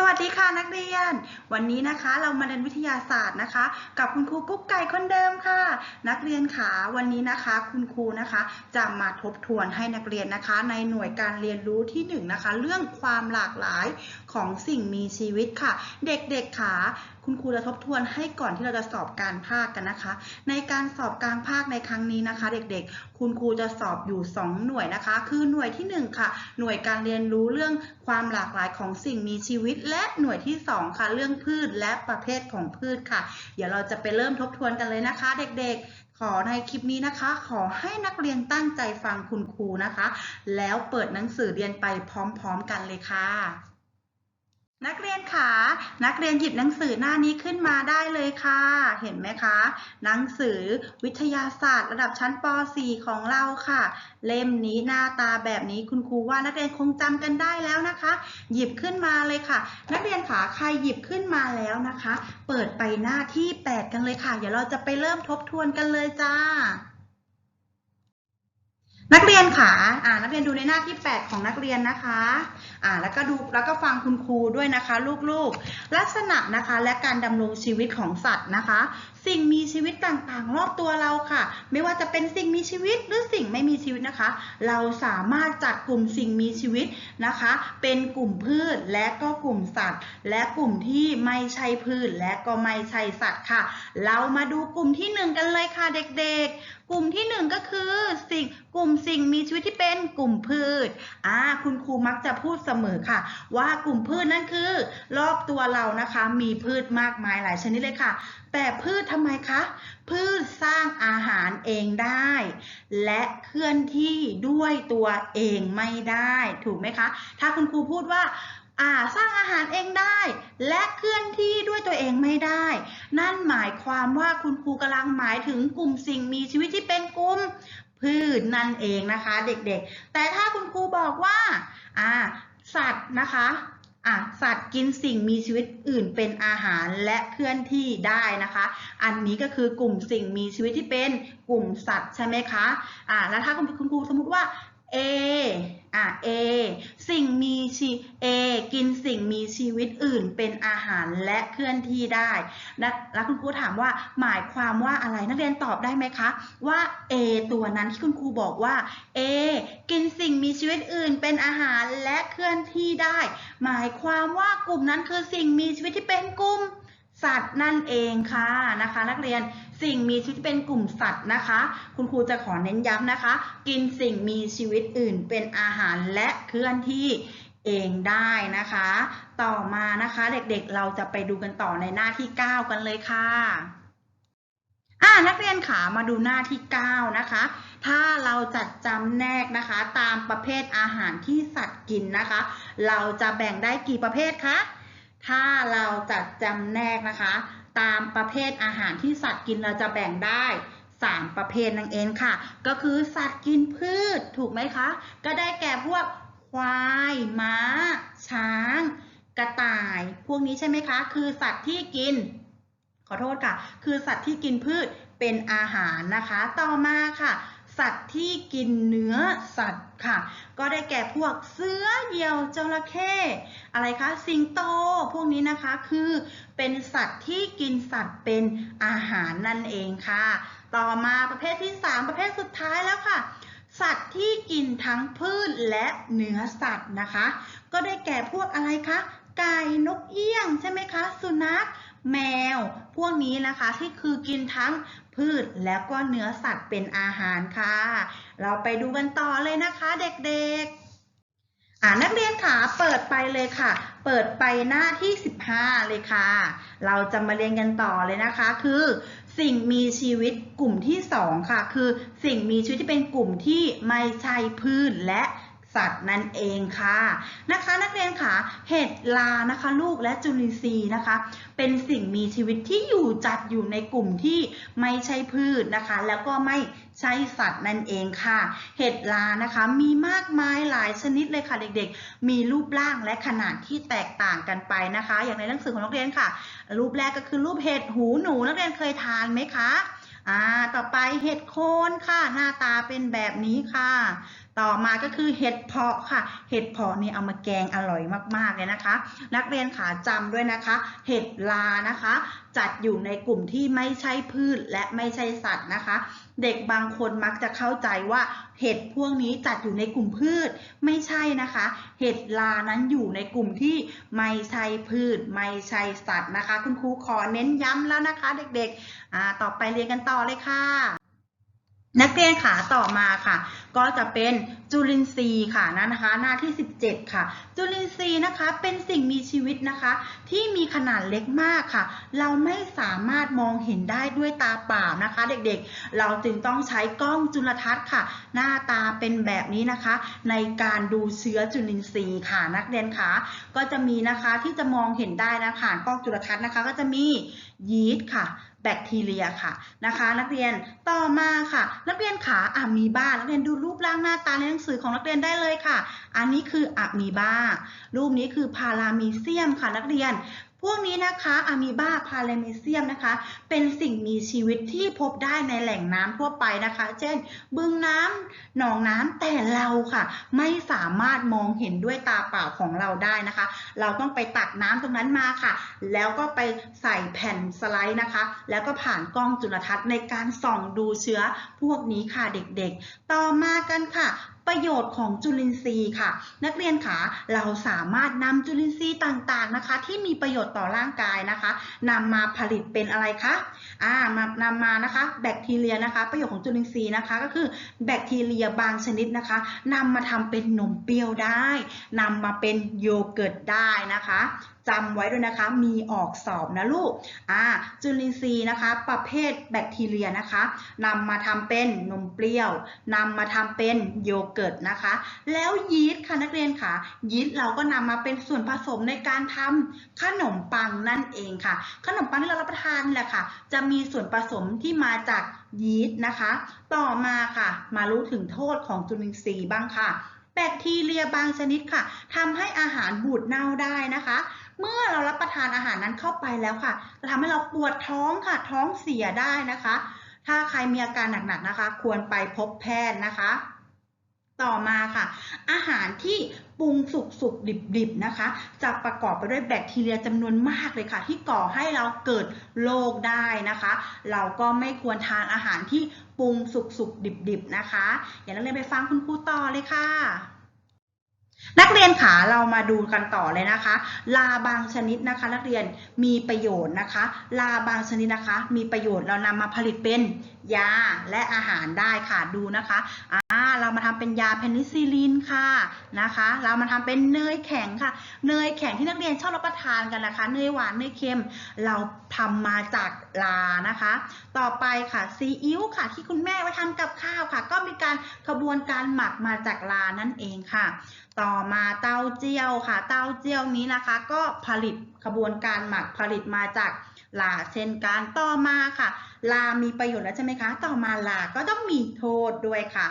สวัสดีค่ะนักเรียน วันนี้นะคะเรามาเรียนวิทยาศาสตร์นะคะ กับคุณครูกุ๊กไก่คนเดิมค่ะ นักเรียนขาวันนี้นะคะ คุณครูนะคะจะมาทบทวนให้นักเรียนนะคะ ในหน่วยการเรียนรู้ที่หนึ่งนะคะ เรื่องความหลากหลายของสิ่งมีชีวิตค่ะ เด็กๆขา คุณครูจะทบทวนให้ก่อนที่เราจะสอบการภาคกันนะคะ ในการสอบการภาคในครั้งนี้นะคะ เด็กๆ คุณครูจะสอบอยู่ 2 หน่วยนะคะ คือหน่วยที่ 1 ค่ะ หน่วยการเรียนรู้เรื่องความหลากหลายของสิ่งมีชีวิต และหน่วยที่ 2 ค่ะ เรื่องพืชและประเภทของพืชค่ะ เดี๋ยวเราจะไปเริ่มทบทวนกันเลยนะคะ เด็กๆขอในคลิปนี้นะคะ ขอให้นักเรียนตั้งใจฟังคุณครูนะคะ แล้วเปิดหนังสือเรียนไปพร้อมๆกันเลยค่ะ นักเรียนขานักเรียนหยิบหนังสือหน้านี้ขึ้นมาได้เลยค่ะ เห็นไหมคะ หนังสือวิทยาศาสตร์ ระดับชั้นป .4 ของเราค่ะ เล่มนี้หน้าตาแบบนี้คุณครูว่านักเรียนคงจำกันได้แล้วนะคะ หยิบขึ้นมาเลยค่ะ นักเรียนขาใครหยิบขึ้นมาแล้วนะคะ เปิดไปหน้าที่ 8 กันเลยค่ะ เดี๋ยวเราจะไปเริ่มทบทวนกันเลยจ้า นักเรียนขาอ่านักเรียนดูในหน้าที่ 8 ของนักเรียนนะคะอ่าแล้วก็ดูแล้วก็ฟังคุณครูด้วยนะคะ ลูกๆ ลักษณะนะคะและการดำรงชีวิตของสัตว์นะคะ สิ่งมีชีวิตต่างๆ รอบตัวเราค่ะ ไม่ว่าจะเป็นสิ่งมีชีวิตหรือสิ่งไม่มีชีวิตนะคะ เราสามารถจัดกลุ่มสิ่งมีชีวิตนะคะ เป็นกลุ่มพืชและก็กลุ่มสัตว์ และกลุ่มที่ไม่ใช่พืชและก็ไม่ใช่สัตว์ค่ะ เรามาดูกลุ่มที่หนึ่งกันเลยค่ะเด็กๆ กลุ่มที่หนึ่งก็คือสิ่งกลุ่มสิ่งมีชีวิตที่เป็นกลุ่มพืชอ่าคุณครูมักจะพูดเสมอค่ะ ว่ากลุ่มพืชนั่นคือ รอบตัวเรานะคะมีพืชมากมายหลายชนิดเลยค่ะ แต่พืชทำไมคะ พืชสร้างอาหารเองได้ และเคลื่อนที่ด้วยตัวเองไม่ได้ ถูกไหมคะ ถ้าคุณครูพูดว่า อ่าสร้างอาหารเองได้ และเคลื่อนที่ด้วยตัวเองไม่ได้ นั่นหมายความว่าคุณครูกำลังหมายถึงกลุ่มสิ่งมีชีวิตที่เป็นกลุ่มพืชนั่นเองนะคะเด็กๆ แต่ถ้าคุณครูบอกว่าอ่าสัตว์นะคะอะสัตว์กินสิ่งมีชีวิตอื่นเป็นอาหารและเคลื่อนที่ได้นะคะ อันนี้ก็คือกลุ่มสิ่งมีชีวิตที่เป็นกลุ่มสัตว์ใช่ไหมคะอ่าแล้วถ้าคุณครูสมมติว่า A อะ A สิ่งมีชีเอกินสิ่งมีชีวิตอื่นเป็นอาหารและเคลื่อนที่ได้นะแล้วคุณครูถามว่าหมายความว่าอะไรนักเรียนตอบได้ไหมคะ ว่า A ตัวนั้นที่คุณครูบอกว่า A กินสิ่งมีชีวิตอื่นเป็นอาหารและเคลื่อนที่ได้ หมายความว่ากลุ่มนั้นคือสิ่งมีชีวิตที่เป็นกลุ่ม สัตว์นั่นเองค่ะนะคะ นักเรียนสิ่งมีชีวิตเป็นกลุ่มสัตว์นะคะ คุณครูจะขอเน้นย้ำนะคะ กินสิ่งมีชีวิตอื่นเป็นอาหารและเคลื่อนที่เองได้นะคะ ต่อมานะคะเด็กๆเราจะไปดูกันต่อในหน้าที่ 9 กันเลยค่ะอ่านักเรียนขามาดูหน้าที่ 9 นะคะ ถ้าเราจัดจำแนกนะคะ ตามประเภทอาหารที่สัตว์กินนะคะ เราจะแบ่งได้กี่ประเภทคะ ถ้าเราจัดจำแนกนะคะ ตามประเภทอาหารที่สัตว์กินเราจะแบ่งได้ 3 ประเภทนั่นเองค่ะ ก็คือสัตว์กินพืชถูกไหมคะ ก็ได้แก่พวกควายม้า ช้าง กระต่าย พวกนี้ใช่ไหมคะ คือสัตว์ที่กิน ขอโทษค่ะ คือสัตว์ที่กินพืชเป็นอาหารนะคะ ต่อมาค่ะ สัตว์ที่กินเนื้อสัตว์ค่ะ ก็ได้แก่พวกเสือเหยี่ยวจระเข้อะไรคะสิงโตพวกนี้นะคะคือเป็นสัตว์ที่กินสัตว์เป็นอาหารนั่นเองค่ะ ต่อมาประเภทที่ 3 ประเภทสุดท้ายแล้วค่ะสัตว์ที่กินทั้งพืชและเนื้อสัตว์นะคะ ก็ได้แก่พวกอะไรคะไก่นกเอี้ยงใช่ไหมคะ สุนัข แมว พวกนี้นะคะที่คือกินทั้งพืชแล้วก็เนื้อสัตว์เป็นอาหารค่ะ เราไปดูกันต่อเลยนะคะเด็กๆอ่านักเรียนขาเปิดไปเลยค่ะ เปิดไปหน้าที่ 15 เลยค่ะ เราจะมาเรียนกันต่อเลยนะคะ คือ สิ่งมีชีวิตกลุ่มที่ 2 ค่ะ คือ สิ่งมีชีวิตที่เป็นกลุ่มที่ไม่ใช่พืชและ สัตว์นั่นเองค่ะนะคะ นักเรียนค่ะเห็ดลานะคะลูกและจุลินทรีย์นะคะ เป็นสิ่งมีชีวิตที่อยู่จัดอยู่ในกลุ่มที่ไม่ใช่พืชนะคะ แล้วก็ไม่ใช่สัตว์นั่นเองค่ะ เห็ดลานะคะมีมากมายหลายชนิดเลยค่ะเด็กๆ มีรูปร่างและขนาดที่แตกต่างกันไปนะคะ อย่างในหนังสือของนักเรียนค่ะ รูปแรกก็คือรูปเห็ดหูหนูนักเรียนเคยทานไหมคะอ่าต่อไปเห็ดโคนค่ะหน้าตาเป็นแบบนี้ค่ะ ต่อมาก็คือเห็ดเพาะค่ะ เห็ดเพาะนี่เอามาแกงอร่อยมากๆเลยนะคะ นักเรียนขาจำด้วยนะคะ เห็ดลานะคะ จัดอยู่ในกลุ่มที่ไม่ใช่พืชและไม่ใช่สัตว์นะคะ เด็กบางคนมักจะเข้าใจว่าเห็ดพวกนี้จัดอยู่ในกลุ่มพืชไม่ใช่นะคะ เห็ดลานั้นอยู่ในกลุ่มที่ไม่ใช่พืช ไม่ใช่สัตว์นะคะ คุณครูขอเน้นย้ำแล้วนะคะ เด็กๆต่อไปเรียนกันต่อเลยค่ะ นักเรียนขาต่อมาค่ะ ก็จะเป็นจุลินทรีย์ค่ะนะคะ หน้าที่ 17 ค่ะ จุลินทรีย์นะคะเป็นสิ่งมีชีวิตนะคะ ที่มีขนาดเล็กมากค่ะ เราไม่สามารถมองเห็นได้ด้วยตาเปล่านะคะ เด็กๆ เราจึงต้องใช้กล้องจุลทรรศน์ค่ะ หน้าตาเป็นแบบนี้นะคะ ในการดูเชื้อจุลินทรีย์ค่ะ นักเรียนขาก็จะมีนะคะที่จะมองเห็นได้นะผ่านกล้องจุลทรรศน์นะคะ ก็จะมี ยีสต์ค่ะ แบคทีเรียค่ะนะคะ นักเรียนต่อมาค่ะ นักเรียนขาอะมีบ้านักเรียนดูรูปร่างหน้าตาในหนังสือของนักเรียนได้เลยค่ะ อันนี้คืออะมีบ้ารูปนี้คือพารามีเซียมค่ะนักเรียน พวกนี้นะคะอะมีบ้าพารามีเซียมนะคะ เป็นสิ่งมีชีวิตที่พบได้ในแหล่งน้ำทั่วไปนะคะ เช่น บึงน้ำหนองน้ำแต่เราค่ะ ไม่สามารถมองเห็นด้วยตาเปล่าของเราได้นะคะ เราต้องไปตักน้ำตรงนั้นมาค่ะ แล้วก็ไปใส่แผ่นสไลด์นะคะ แล้วก็ผ่านกล้องจุลทรรศน์ในการส่องดูเชื้อพวกนี้ค่ะเด็กๆ ต่อมากันค่ะ ประโยชน์ของจุลินทรีย์ค่ะ นักเรียนคะเราสามารถนำจุลินทรีย์ต่างๆนะคะ ที่มีประโยชน์ต่อร่างกายนะคะนำมาผลิตเป็นอะไรคะอ่ามานำมานะคะแบคทีเรียนะคะ ประโยชน์ของจุลินทรีย์นะคะ ก็คือแบคทีเรียบางชนิดนะคะนำมาทำเป็นนมเปรี้ยวได้นำมาเป็นโยเกิร์ตได้นะคะ จำไว้ด้วยนะคะ มีออกสอบนะลูกอ่าจุลินทรีย์นะคะ ประเภทแบคทีเรียนะคะนำมาทำเป็นนมเปรี้ยวนำมาทำเป็นโยเกิร์ตนะคะ แล้วยีสต์ค่ะนักเรียนค่ะ ยีสต์เราก็นำมาเป็นส่วนผสมในการทำขนมปังนั่นเองค่ะ ขนมปังที่เรารับประทานนี่แหละค่ะ จะมีส่วนผสมที่มาจากยีสต์นะคะ ต่อมาค่ะ มารู้ถึงโทษของจุลินทรีย์บ้างค่ะ แบคทีเรียบางชนิดค่ะทำให้อาหารบูดเน่าได้นะคะ เมื่อเรารับประทานอาหารนั้นเข้าไปแล้วค่ะ จะทำให้เราปวดท้องค่ะ ท้องเสียได้นะคะ ถ้าใครมีอาการหนักๆนะคะ ควรไปพบแพทย์นะคะ ต่อมาค่ะ อาหารที่ปรุงสุกสุกดิบดิบนะคะ จะประกอบไปด้วยแบคทีเรียจำนวนมากเลยค่ะ ที่ก่อให้เราเกิดโรคได้นะคะ เราก็ไม่ควรทานอาหารที่ปรุงสุกสุกดิบดิบนะคะ อย่านักเรียนไปฟังคุณครูต่อเลยค่ะ นักเรียนขาเรามาดูกันต่อเลยนะคะ ลาบางชนิดนะคะ นักเรียนมีประโยชน์นะคะ ลาบางชนิดนะคะ มีประโยชน์เรานำมาผลิตเป็นยาและอาหารได้ค่ะดูนะคะ เรามาทำเป็นยาเพนิซิลลินค่ะนะคะ เรามาทำเป็นเนยแข็งค่ะ เนยแข็งที่นักเรียนชอบรับประทานกันนะคะ เนยหวาน เนยเค็ม เราทำมาจากลานะคะ ต่อไปค่ะซีอิ๊วค่ะ ที่คุณแม่ไว้ทำกับข้าวค่ะ ก็มีการกระบวนการหมักมาจากลานั่นเองค่ะ ต่อมาเต้าเจี้ยวค่ะ เต้าเจี้ยวนี้นะคะ ก็ผลิตขบวนการหมักผลิตมาจาก ลาเช่นการต่อมาค่ะ ลามีประโยชน์แล้วใช่ไหมคะ ต่อมาลาก็ต้องมีโทษด้วยค่ะ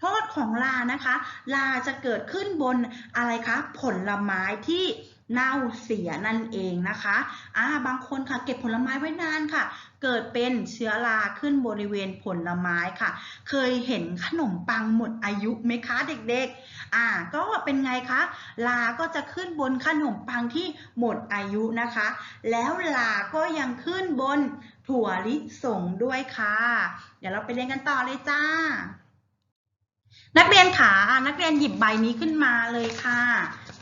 โทษของลานะคะ ลาจะเกิดขึ้นบนอะไรคะผลไม้ที่เน่าเสียนั่นเองนะคะอ่าบางคนค่ะเก็บผลไม้ไว้นานค่ะ เกิดเป็นเชื้อราขึ้นบริเวณผลไม้ค่ะ เคยเห็นขนมปังหมดอายุไหมคะเด็กๆ อ่า ก็เป็นไงคะ ลาก็จะขึ้นบนขนมปังที่หมดอายุนะคะ แล้วลาก็ยังขึ้นบนถั่วลิสงด้วยค่ะ เดี๋ยวเราไปเรียนกันต่อเลยจ้า นักเรียนขานักเรียนหยิบใบนี้ขึ้นมาเลยค่ะ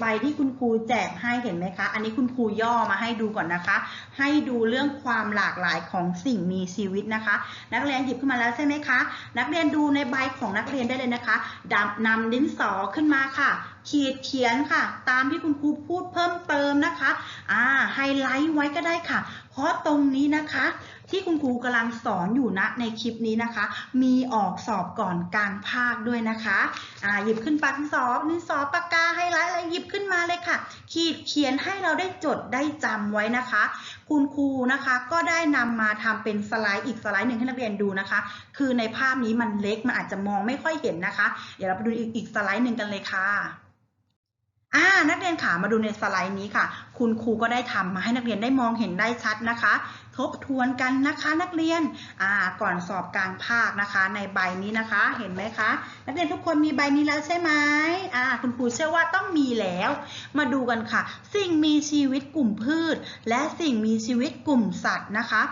ใบที่คุณครูแจกให้เห็นไหมคะ อันนี้คุณครูย่อมาให้ดูก่อนนะคะ ให้ดูเรื่องความหลากหลายของสิ่งมีชีวิตนะคะ นักเรียนหยิบขึ้นมาแล้วใช่ไหมคะ นักเรียนดูในใบของนักเรียนได้เลยนะคะดำนำดินสอขึ้นมาค่ะ ขีดเขียนค่ะ ตามที่คุณครูพูดเพิ่มเติมนะคะ อ่า ไฮไลท์ไว้ก็ได้ค่ะ เพราะตรงนี้นะคะ ที่คุณครูกำลังสอนอยู่นะในคลิปนี้นะคะ มีออกสอบก่อนกลางภาคด้วยนะคะอ่าหยิบขึ้นปากดินสอดิสอปากกาไฮไลท์อะไรหยิบขึ้นมาเลยค่ะ ขีดเขียนให้เราได้จดได้จำไว้นะคะ คุณครูนะคะก็ได้นำมาทำเป็นสไลด์อีกสไลด์หนึ่งให้นักเรียนดูนะคะ คือในภาพนี้มันเล็กมันอาจจะมองไม่ค่อยเห็นนะคะ เดี๋ยวเราไปดูอีกอีกสไลด์หนึ่งกันเลยค่ะ อ่านักเรียนขามาดูในสไลด์นี้ค่ะ คุณครูก็ได้ทำมาให้นักเรียนได้มองเห็นได้ชัดนะคะ ทบทวนกันนะคะนักเรียนอ่าก่อนสอบกลางภาคนะคะ ในใบนี้นะคะ เห็นไหมคะ นักเรียนทุกคนมีใบนี้แล้วใช่ไหมอ่าคุณครูเชื่อว่าต้องมีแล้ว มาดูกันค่ะ สิ่งมีชีวิตกลุ่มพืช และสิ่งมีชีวิตกลุ่มสัตว์นะคะ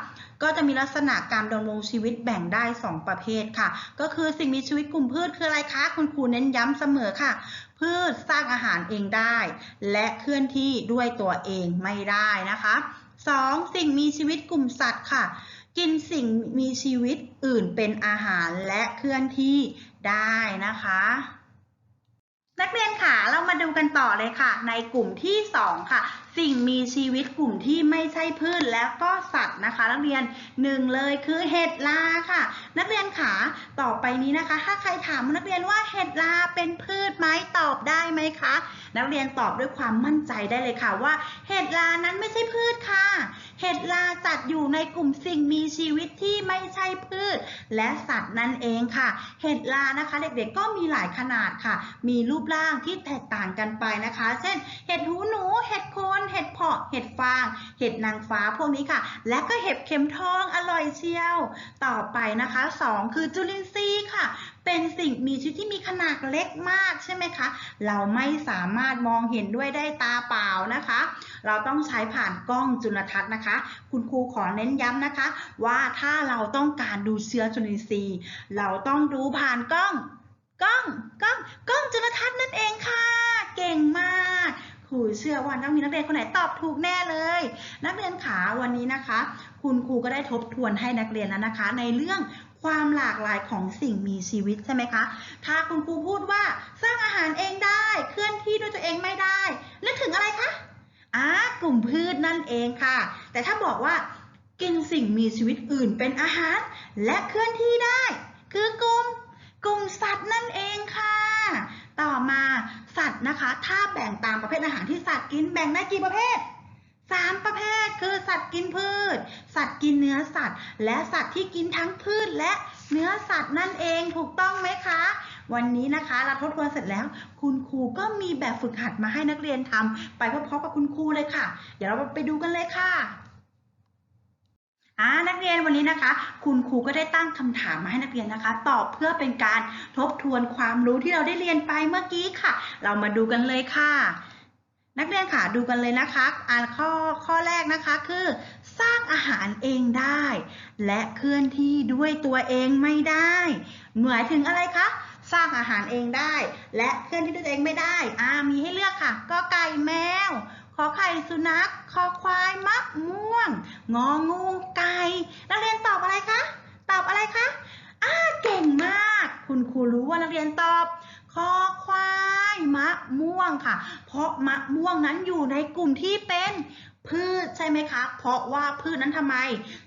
ก็จะมีลักษณะการดำรงชีวิตแบ่งได้ 2 ประเภทค่ะ ก็คือสิ่งมีชีวิตกลุ่มพืชคืออะไรคะ คุณครูเน้นย้ำเสมอค่ะ พืชสร้างอาหารเองได้ และเคลื่อนที่ด้วยตัวเองไม่ได้นะคะ 2. สิ่งมีชีวิตกลุ่มสัตว์ค่ะ กินสิ่งมีชีวิตอื่นเป็นอาหารและเคลื่อนที่ได้นะคะ นักเรียนค่ะเรามาดูกันต่อเลยค่ะ ในกลุ่มที่ 2 ค่ะ สิ่งมีชีวิตกลุ่มที่ไม่ใช่พืชแล้วก็สัตว์นะคะ นักเรียนหนึ่งเลยคือเห็ดลาค่ะ นักเรียนขาต่อไปนี้นะคะ ถ้าใครถามนักเรียนว่าเห็ดลาเป็นพืชไหมตอบได้ไหมคะ นักเรียนตอบด้วยความมั่นใจได้เลยค่ะว่า เห็ดลานั้นไม่ใช่พืชค่ะ เห็ดลาจัดอยู่ในกลุ่มสิ่งมีชีวิตที่ไม่ใช่พืช และสัตว์นั่นเองค่ะ เห็ดลานะคะ เด็กๆก็มีหลายขนาดค่ะ มีรูปร่างที่แตกต่างกันไปนะคะ เช่น เห็ดหูหนู เห็ดโคนเห็ดเพาะเห็ดฟาง เห็ดนางฟ้าพวกนี้ค่ะ และก็เห็ดเข็มทองอร่อยเชียว ต่อไปนะคะสองคือจุลินทรีย์ค่ะ เป็นสิ่งมีชีวิตที่มีขนาดเล็กมากใช่ไหมคะ เราไม่สามารถมองเห็นด้วยได้ตาเปล่านะคะ เราต้องใช้ผ่านกล้องจุลทรรศน์นะคะ คุณครูขอเน้นย้ำนะคะ ว่าถ้าเราต้องการดูเชื้อจุลินทรีย์ เราต้องดูผ่านกล้องกล้องกล้องกล้องจุลทรรศน์นั่นเองค่ะ เก่งมาก ครูเชื่อว่าต้องมีนักเรียนคนไหนตอบถูกแน่เลย นักเรียนขาวันนี้นะคะ คุณครูก็ได้ทบทวนให้นักเรียนแล้วนะคะ ในเรื่องความหลากหลายของสิ่งมีชีวิตใช่ไหมคะ ถ้าคุณครูพูดว่าสร้างอาหารเองได้ เคลื่อนที่ด้วยตัวเองไม่ได้ นึกถึงอะไรคะอ่ากลุ่มพืชนั่นเองค่ะ แต่ถ้าบอกว่ากินสิ่งมีชีวิตอื่นเป็นอาหาร และเคลื่อนที่ได้ คือกลุ่มสัตว์นั่นเองค่ะ ต่อมาสัต ว์นะคะ ถ้าแบ่งตามประเภทอาหารที่สัตว์กินแบ่งได้กี่ประเภทสามประเภทคือสัตว์กินพืช สัตว์กินเนื้อสัตว์ และสัตว์ที่กินทั้งพืชและเนื้อสัตว์นั่นเองถูกต้องไหมคะ วันนี้นะคะเราทบทวนเสร็จแล้ว คุณครูก็มีแบบฝึกหัดมาให้นักเรียนทำไปพร้อมๆกับคุณครูเลยค่ะ เดี๋ยวเราไปดูกันเลยค่ะ อ่านักเรียนวันนี้นะคะ คุณครูก็ได้ตั้งคำถามมาให้นักเรียนนะคะ ตอบเพื่อเป็นการทบทวนความรู้ที่เราได้เรียนไปเมื่อกี้ค่ะ เรามาดูกันเลยค่ะ นักเรียนค่ะดูกันเลยนะคะ อ่านข้อข้อแรกนะคะคือ สร้างอาหารเองได้ และเคลื่อนที่ด้วยตัวเองไม่ได้หมายถึงอะไรคะสร้างอาหารเองได้ และเคลื่อนที่ด้วยตัวเองไม่ได้อ่ามีให้เลือกค่ะ ก็ไก่แมว ขอไข่สุนัข คอควายมะม่วง งองูไก่ นักเรียนตอบอะไรคะ ตอบอะไรคะอ่าเก่งมาก คุณครูรู้ว่านักเรียนตอบ คอควายมะม่วงค่ะ เพราะมะม่วงนั้นอยู่ในกลุ่มที่เป็นพืชใช่ไหมคะ เพราะว่าพืชนั้นทำไม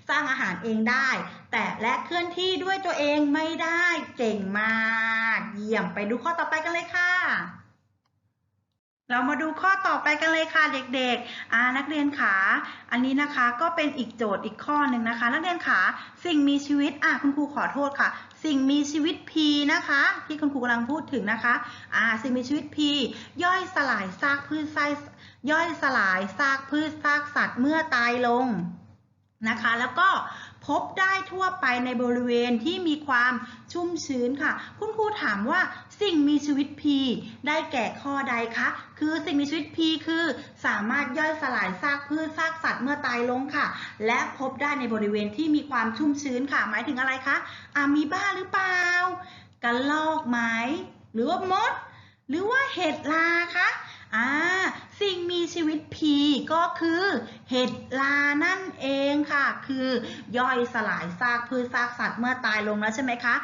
สร้างอาหารเองได้ แต่และเคลื่อนที่ด้วยตัวเองไม่ได้ เก่งมาก เยี่ยมไปดูข้อต่อไปกันเลยค่ะ เรามาดูข้อต่อไปกันเลยค่ะเด็กๆอ่านักเรียนขา อันนี้นะคะก็เป็นอีกโจทย์อีกข้อหนึ่งนะคะ นักเรียนขาสิ่งมีชีวิตอ่าคุณครูขอโทษค่ะ สิ่งมีชีวิต P นะคะ ที่คุณครูกำลังพูดถึงนะคะอ่าสิ่งมีชีวิต P ย่อยสลายซากพืชไส้ย่อยสลายซากพืชซากสัตว์เมื่อตายลงนะคะ แล้วก็ พบได้ทั่วไปในบริเวณที่มีความชุ่มชื้นค่ะ คุณครูถามว่าสิ่งมีชีวิต P ได้แก่ข้อใดคะ คือสิ่งมีชีวิต P คือสามารถย่อยสลายซากพืชซากสัตว์เมื่อตายลงค่ะ และพบได้ในบริเวณที่มีความชุ่มชื้นค่ะ หมายถึงอะไรคะอะมีบ้าหรือเปล่ากันลอกไหมหรือว่ามด หรือว่าเห็ดลาคะ อ่าสิ่งมีชีวิต P ก็คือเห็ดลานั่นเองค่ะ คือย่อยสลายซากพืชซากสัตว์เมื่อตายลงแล้วใช่ไหมคะ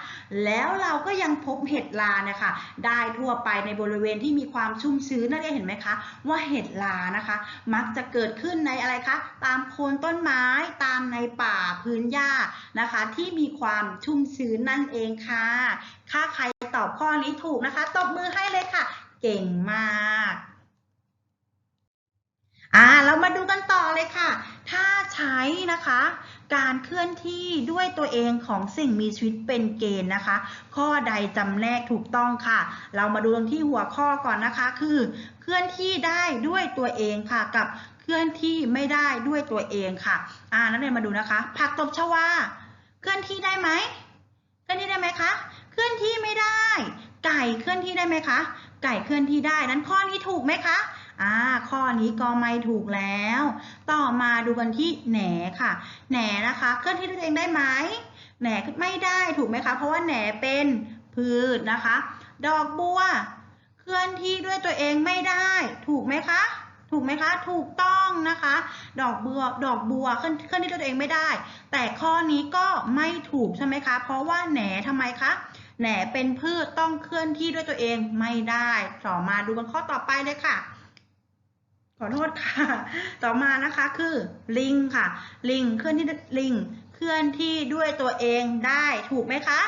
แล้วเราก็ยังพบเห็ดลานี่ยค่ะได้ทั่วไปในบริเวณที่มีความชุ่มชื้นนั่นเองเห็นไหมคะ ว่าเห็ดลานะคะ มักจะเกิดขึ้นในอะไรคะ ตามโคนต้นไม้ตามในป่าพื้นหญ้านะคะ ที่มีความชุ่มชื้นนั่นเองค่ะ ถ้าใครตอบข้อนี้ถูกนะคะ ตบมือให้เลยค่ะ เก่งมาก อ่าเรามาดูกันต่อเลยค่ะ ถ้าใช้นะคะ การเคลื่อนที่ด้วยตัวเองของสิ่งมีชีวิตเป็นเกณฑ์นะคะ ข้อใดจำแนกถูกต้องค่ะ เรามาดูกันที่หัวข้อก่อนนะคะ คือเคลื่อนที่ได้ด้วยตัวเองค่ะ กับเคลื่อนที่ไม่ได้ด้วยตัวเองค่ะ อ่านักเรียนมาดูนะคะ ผักตบชวาเคลื่อนที่ได้ไหมเคลื่อนที่ได้ไหมคะเคลื่อนที่ไม่ได้ ไก่เคลื่อนที่ได้ไหมคะไก่เคลื่อนที่ได้นั้นข้อนี้ถูกไหมคะ อ่าข้อนี้ก็ไม่ถูกแล้ว ต่อมาดูกันที่แหนค่ะ แหนนะคะเคลื่อนที่ด้วยตัวเองได้ไหมแหนไม่ได้ถูกไหมคะ เพราะว่าแหนเป็นพืชนะคะ ดอกบัว เคลื่อนที่ด้วยตัวเองไม่ได้ ถูกไหมคะถูกไหมคะ ถูกต้องนะคะ ดอกบัว ดอกบัวเคลื่อนเคลื่อนที่ด้วยตัวเองไม่ได้ แต่ข้อนี้ก็ไม่ถูกใช่ไหมคะ เพราะว่าแหนทำไมคะ แหนเป็นพืชต้องเคลื่อนที่ด้วยตัวเองไม่ได้ ต่อมาดูกันข้อต่อไปเลยค่ะ ขอโทษค่ะ ต่อมานะคะคือลิงค่ะ ลิงเคลื่อนที่ลิงเคลื่อนที่ด้วยตัวเองได้ถูกไหมคะ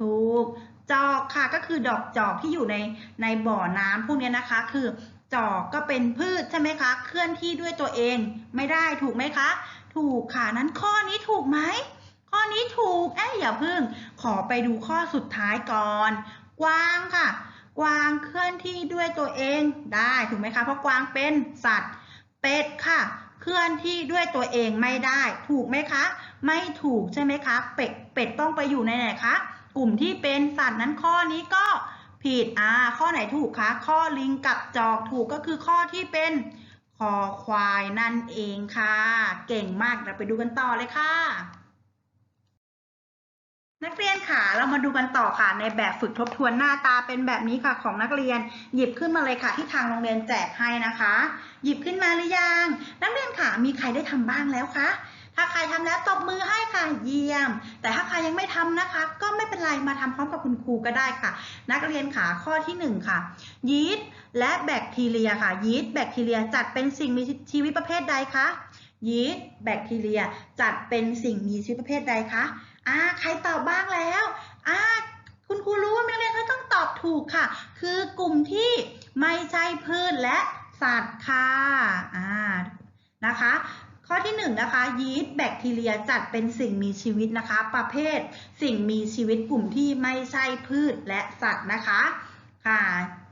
ถูก จอกค่ะก็คือดอกจอกที่อยู่ในในบ่อน้ำพวกนี้นะคะ คือจอกก็เป็นพืชใช่ไหมคะ เคลื่อนที่ด้วยตัวเองไม่ได้ถูกไหมคะ ถูกค่ะ นั้นข้อนี้ถูกไหม ข้อนี้ถูก เอ้ยอย่าเพิ่ง ขอไปดูข้อสุดท้ายก่อน กวางค่ะ กวางเคลื่อนที่ด้วยตัวเองได้ถูกไหมคะ เพราะกวางเป็นสัตว์ เป็ดค่ะ เคลื่อนที่ด้วยตัวเองไม่ได้ ถูกไหมคะ ไม่ถูกใช่ไหมคะ เป็ดเป็ดต้องไปอยู่ในไหนคะ กลุ่มที่เป็นสัตว์นั้นข้อนี้ก็ผิดอ่าข้อไหนถูกคะ ข้อลิงกับจอกถูกก็คือข้อที่เป็นคอควายนั่นเองค่ะ เก่งมากเราไปดูกันต่อเลยค่ะ นักเรียนค่ะ เรามาดูกันต่อค่ะ ในแบบฝึกทบทวนหน้าตาเป็นแบบนี้ค่ะของนักเรียน หยิบขึ้นมาเลยค่ะ ที่ทางโรงเรียนแจกให้นะคะ หยิบขึ้นมาหรือยัง นักเรียนค่ะ มีใครได้ทำบ้างแล้วคะถ้าใครทำแล้วตบมือให้ค่ะเยี่ยม แต่ถ้าใครยังไม่ทำนะคะ ก็ไม่เป็นไรมาทำพร้อมกับคุณครูก็ได้ค่ะ นักเรียนค่ะข้อที่หนึ่งค่ะ ยีสต์และแบคทีเรียค่ะ ยีสต์แบคทีเรียจัดเป็นสิ่งมีชีวิตประเภทใดคะยีสต์แบคทีเรียจัดเป็นสิ่งมีชีวิตประเภทใดคะ อ่าใครตอบบ้างแล้วอ่าคุณครูรู้ว่านักเรียนเขาต้องตอบถูกค่ะ คือกลุ่มที่ไม่ใช่พืชและสัตว์ค่ะอ่านะคะ ข้อที่หนึ่งนะคะยีสต์แบคทีเรียจัดเป็นสิ่งมีชีวิตนะคะ ประเภท สิ่งมีชีวิตกลุ่มที่ไม่ใช่พืชและสัตว์นะคะ ค่ะ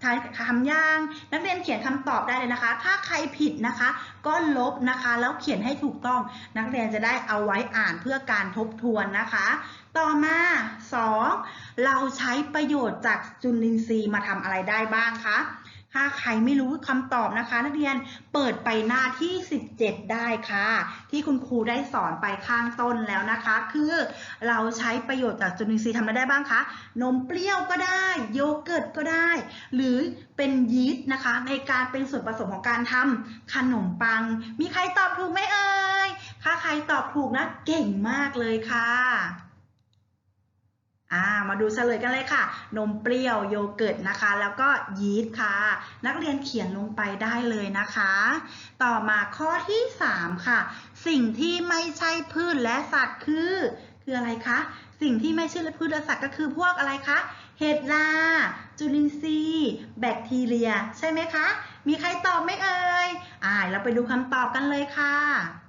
ทายคำย่าง นักเรียนเขียนคำตอบได้เลยนะคะ ถ้าใครผิดนะคะ ก็ลบนะคะ แล้วเขียนให้ถูกต้อง นักเรียนจะได้เอาไว้อ่านเพื่อการทบทวนนะคะ ต่อมา 2. เราใช้ประโยชน์จากจุลินทรีย์มาทำอะไรได้บ้างคะ ถ้าใครไม่รู้คำตอบนะคะ นักเรียนเปิดไปหน้าที่ 17 ได้ค่ะ ที่คุณครูได้สอนไปข้างต้นแล้วนะคะ คือเราใช้ประโยชน์จากจุลินทรีย์ทำอะไรได้บ้างคะ นมเปรี้ยวก็ได้ โยเกิร์ตก็ได้ หรือเป็นยีสต์นะคะ ในการเป็นส่วนผสมของการทำขนมปัง มีใครตอบถูกไหมเอ่ยถ้าใครตอบถูกนะเก่งมากเลยค่ะ อ่ามาดูเฉลยกันเลยค่ะ นมเปรี้ยวโยเกิร์ตนะคะ แล้วก็ยีสต์ค่ะ นักเรียนเขียนลงไปได้เลยนะคะ ต่อมาข้อที่ 3 ค่ะ สิ่งที่ไม่ใช่พืชและสัตว์คือ คืออะไรคะ สิ่งที่ไม่ใช่พืชและสัตว์ก็คือพวกอะไรคะเห็ดลา จุลินทรีย์ แบคทีเรีย ใช่ไหมคะ มีใครตอบไหมเอ่ยอ่าเราไปดูคำตอบกันเลยค่ะ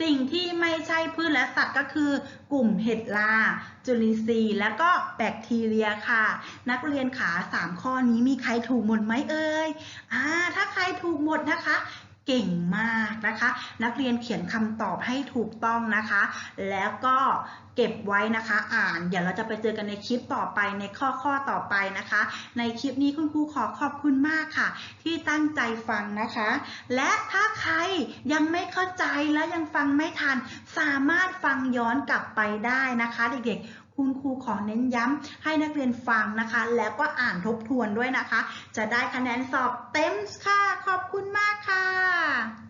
สิ่งที่ไม่ใช่พืชและสัตว์ก็คือกลุ่มเห็ดลา จุลินทรีย์ และก็แบคทีเรียค่ะ นักเรียนขาสามข้อนี้มีใครถูกหมดไหมเอ่ยอ่าถ้าใครถูกหมดนะคะ เก่งมากนะคะ นักเรียนเขียนคำตอบให้ถูกต้องนะคะ แล้วก็เก็บไว้นะคะ อ่าน เดี๋ยวเราจะไปเจอกันในคลิปต่อไปในข้อข้อต่อไปนะคะ ในคลิปนี้คุณครูขอขอบคุณมากค่ะ ที่ตั้งใจฟังนะคะ และถ้าใครยังไม่เข้าใจและยังฟังไม่ทัน สามารถฟังย้อนกลับไปได้นะคะ เด็กๆ คุณครูขอเน้นย้ำให้นักเรียนฟังนะคะ แล้วก็อ่านทบทวนด้วยนะคะ จะได้คะแนนสอบเต็มค่ะ ขอบคุณมากค่ะ